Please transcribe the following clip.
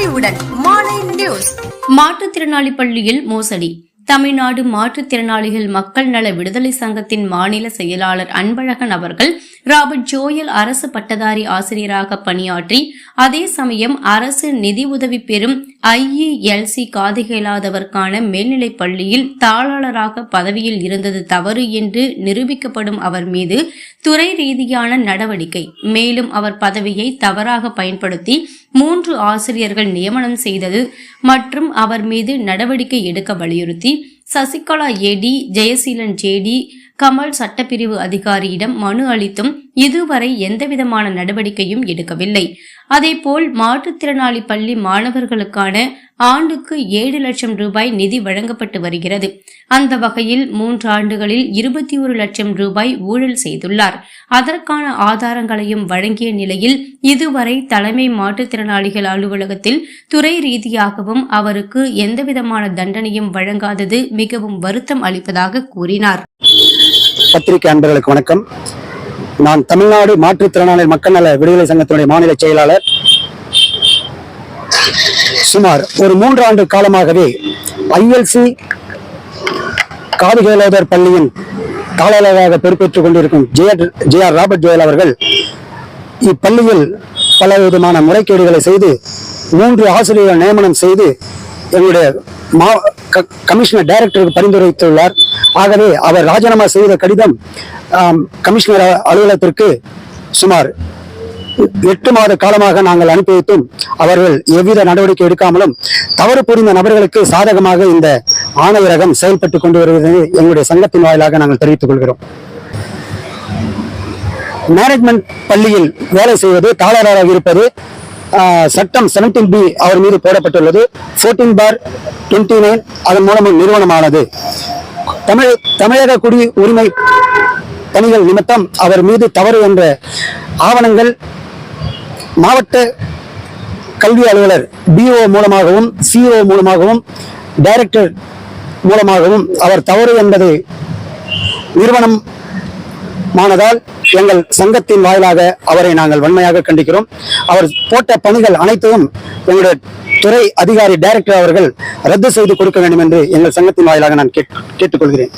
பொலிவுடன் மாலை நியூஸ். மாற்றுத்திறனாளி பள்ளியில் மோசடி. தமிழ்நாடு மாற்றுத்திறனாளிகள் மக்கள் நல விடுதலை சங்கத்தின் மாநில செயலாளர் அன்பழகன் அவர்கள் ராபர்ட் ஜோயல் அரசு பட்டதாரி ஆசிரியராக பணியாற்றி அதே சமயம் அரசு நிதி உதவி பெறும் ஐஇஎல்சி காதுகேளாதவர்கான மேல்நிலைப் பள்ளியில் தாளாளராக பதவியில் இருந்தது தவறு என்று நிரூபிக்கப்படும் அவர் மீது துறை ரீதியான நடவடிக்கை. மேலும் அவர் பதவியை தவறாக பயன்படுத்தி மூன்று ஆசிரியர்கள் நியமனம் செய்தது மற்றும் அவர் மீது நடவடிக்கை எடுக்க வலியுறுத்தி Sasikala A D Jayaseelan J D Kamal சட்டப்பிரிவு அதிகாரியிடம் மனு அளித்தும் இதுவரை எந்தவிதமான நடவடிக்கையும் எடுக்கவில்லை. அதேபோல் மாற்றுத்திறனாளி பள்ளி மாணவர்களுக்கான ஆண்டுக்கு ஏழு லட்சம் ரூபாய் நிதி வழங்கப்பட்டு வருகிறது. அந்த வகையில் மூன்று ஆண்டுகளில் இருபத்தி ஒரு லட்சம் ரூபாய் ஊழல் செய்துள்ளார். அதற்கான ஆதாரங்களையும் வழங்கிய நிலையில் இதுவரை தலைமை மாற்றுத்திறனாளிகள் அலுவலகத்தில் துறை ரீதியாகவும் அவருக்கு எந்தவிதமான தண்டனையும் வழங்காதது மிகவும் வருத்தம் அளிப்பதாக கூறினார். பத்திரிகை அன்பர்களுக்கு வணக்கம். நான் தமிழ்நாடு மாற்றுத்திறனாளி மக்கள் நல விடுதலை சங்கத்தினுடைய மாநில செயலாளர் சுமார் ஒரு மூன்று ஆண்டு காலமாகவே ஐஎல்சி காது பள்ளியின் தாளராக பொறுப்பேற்றுக் கொண்டிருக்கும் J J R Robert Joel அவர்கள் இப்பள்ளியில் பல விதமான முறைகேடுகளை செய்து மூன்று ஆசிரியர்கள் நியமனம் செய்து எங்களுடைய மா கமிஷனர் டைரக்டருக்கு பரிந்துரைத்துள்ளார். ஆகவே அவர் ராஜினாமா செய்த கடிதம் கமிஷனர் அலுவலகத்திற்கு சுமார் எட்டு மாத காலமாக நாங்கள் அனுப்பி வைத்தும். அவர்கள் எவ்வித நடவடிக்கை எடுக்காமலும் தவறு புரிந்த நபர்களுக்கு சாதகமாக இந்த ஆணையரகம் செயல்பட்டுக் கொண்டு வருவதை எங்களுடைய சங்கத்தின் வாயிலாக நாங்கள் தெரிவித்துக் கொள்கிறோம். மேனேஜ்மெண்ட் பள்ளியில் வேலை செய்வது தாளராக இருப்பது சட்டம் 17 பி அவர் மீது போடப்பட்டுள்ளது. 14 பார் டுவெண்ட்டி நைன் அதன் மூலம் நிறுவனமானது. தமிழ் தமிழக குடி உரிமை பணிகள் நிமித்தம் அவர் மீது தவறு என்ற ஆவணங்கள் மாவட்ட கல்வி அலுவலர் பிஓ மூலமாகவும் சிஓ மூலமாகவும் டைரக்டர் மூலமாகவும் அவர் தவறு என்பதை நிறுவனம் மானதால் எங்கள் சங்கத்தின் வாயிலாக அவரை நாங்கள் வன்மையாக கண்டிக்கிறோம். அவர் போட்ட பணிகள் அனைத்தையும் எங்களுடைய துறை அதிகாரி டைரக்டர் அவர்கள் ரத்து செய்து கொடுக்க வேண்டும் என்று எங்கள் சங்கத்தின் வாயிலாக நான் கேட்- கேட்டுக்கொள்கிறேன்.